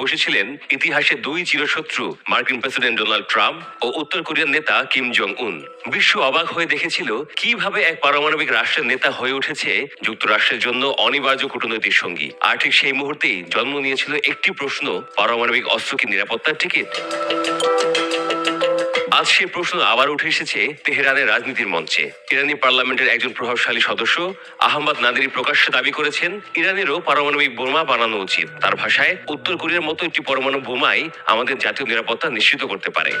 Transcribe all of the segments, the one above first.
বসেছিলেন ইতিহাসে দুই চিরশত্রু, মার্কিন প্রেসিডেন্ট ডোনাল্ড ট্রাম্প ও উত্তর কোরিয়ার নেতা কিম জং উন বিশ্ব অবাক হয়ে দেখেছিল কীভাবে এক পারমাণবিক রাষ্ট্রের নেতা হয়ে উঠেছে যুক্তরাষ্ট্রের জন্য অনিবার্য কূটনৈতিক সঙ্গী। আর ঠিক সেই মুহূর্তেই জন্ম নিয়েছিল একটি প্রশ্ন, পারমাণবিক অস্ত্র কি নিরাপত্তার টিকিট? আজ সে প্রশ্ন আবার উঠে এসেছে তেহরানের রাজনীতির মঞ্চে। ইরানি পার্লামেন্টের একজন প্রভাবশালী সদস্য আহমদ নাদিরি প্রকাশ্যে দাবি করেছেন, ইরানেরও পারমাণবিক বোমা বানানো উচিত। তার ভাষায়, উত্তর কোরিয়ার মতো একটি পরমাণু বোমাই আমাদের জাতীয় নিরাপত্তা নিশ্চিত করতে পারে।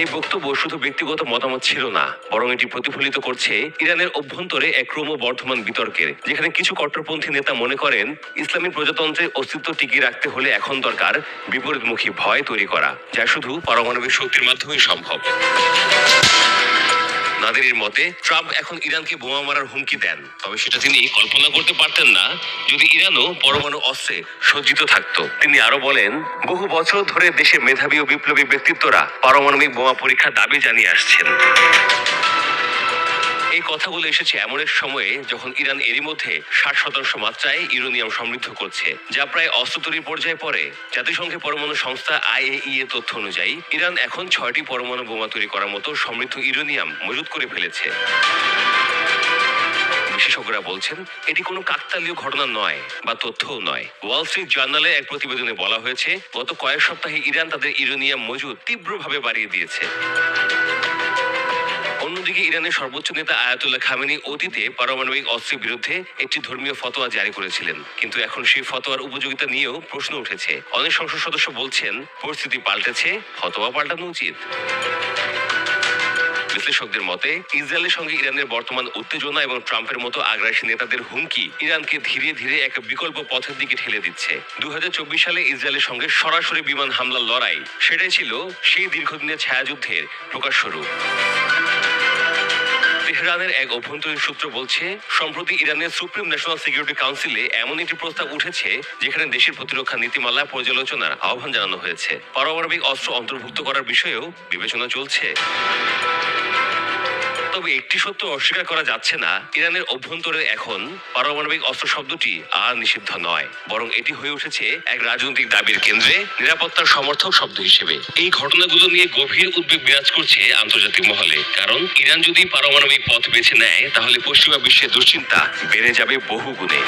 এই বক্তব্য শুধু ব্যক্তিগত মতামত ছিল না, বরং এটি প্রতিফলিত করছে ইরানের অভ্যন্তরে এক ক্রমবর্ধমান বিতর্কের, যেখানে কিছু কট্টরপন্থী নেতা মনে করেন ইসলামী প্রজাতন্ত্রের অস্তিত্ব টিকিয়ে রাখতে হলে এখন দরকার বিপরীতমুখী ভয় তৈরি করা, যা শুধু পারমাণবিক শক্তির মাধ্যমেই সম্ভব। নাদেরের মতে, ট্রাম্প এখন ইরানকে বোমা মারার হুমকি দেন। তবে সেটা তিনি কল্পনা করতে পারতেন না, যদি ইরানও পরমাণু অস্ত্রে সজ্জিত থাকতো। তিনি আরও বলেন, বহু বছর ধরে দেশের মেধাবী ও বিপ্লবী ব্যক্তিত্বরা পারমাণবিক বোমা পরীক্ষার দাবি জানিয়ে আসছেন। এই কথাগুলো এসেছে এমন এক সময়ে যখন ইরান এরই মধ্যে ষাট শতাংশ মাত্রায় ইউরেনিয়াম সমৃদ্ধ করছে, যা প্রায় অস্ত্র তৈরির পর্যায়ে পড়ে। জাতিসংঘের পরমাণু সংস্থা আইএই এর তথ্য অনুযায়ী, ইরান এখন ছয়টি পরমাণু বোমা তৈরি করার মতো সমৃদ্ধ ইউরেনিয়াম মজুত করে ফেলেছে। বিশেষজ্ঞরা বলছেন, এটি কোনো কাকতালীয় ঘটনা নয় বা তথ্যও নয়। ওয়াল স্ট্রিট জার্নালে এক প্রতিবেদনে বলা হয়েছে, গত কয়েক সপ্তাহে ইরান তাদের ইউরেনিয়াম মজুদ তীব্রভাবে বাড়িয়ে দিয়েছে। অন্যদিকে ইরানের সর্বোচ্চ নেতা আয়াতুল্লাহ খামেনি অতীতে পারমাণবিক অস্ত্রের বিরুদ্ধে একটি ধর্মীয় ফতোয়া জারি করেছিলেন। কিন্তু এখন সেই ফতোয়ার উপযোগিতা নিয়েও প্রশ্ন উঠেছে। অনেক সংসদ সদস্য বলছেন, পরিস্থিতি পাল্টেছে, ফতোয়া পাল্টানো উচিত। বিশ্লেষকদের মতে, ইসরায়েলের সঙ্গে ইরানের বর্তমান উত্তেজনা এবং ট্রাম্পের মতো আগ্রাসী নেতাদের হুমকি ইরানকে ধীরে ধীরে এক বিকল্প পথের দিকে ঠেলে দিচ্ছে। দু হাজার চব্বিশ সালে ইসরায়েলের সঙ্গে সরাসরি বিমান হামলার লড়াই, সেটাই ছিল সেই দীর্ঘদিনের ছায়াযুদ্ধের প্রকাশ স্বরূপ। তেহরানের এক অভ্যন্তরীণ সূত্র বলছে, সম্প্রতি ইরানের সুপ্রিম ন্যাশনাল সিকিউরিটি কাউন্সিলে এমন একটি প্রস্তাব উঠেছে, যেখানে দেশের প্রতিরক্ষা নীতিমালা পর্যালোচনার আহ্বান জানানো হয়েছে। পারমাণবিক অস্ত্র অন্তর্ভুক্ত করার বিষয়েও বিবেচনা চলছে। তবে একটি সত্য অস্বীকার করা যাচ্ছে না। ইরানের অভ্যন্তরে এখন পারমাণবিক অস্ত্র শব্দটি আর নিষিদ্ধ নয়। বরং এটি হয়ে উঠেছে এক রাজনৈতিক দাবির কেন্দ্রে নিরাপত্তার সমর্থক শব্দ হিসেবে। এই ঘটনাগুলো নিয়ে গভীর উদ্বেগ বিরাজ করছে আন্তর্জাতিক মহলে। কারণ ইরান যদি পারমাণবিক পথ বেছে নেয়, তাহলে পশ্চিমা বিশ্বের দুশ্চিন্তা বেড়ে যাবে বহু গুণে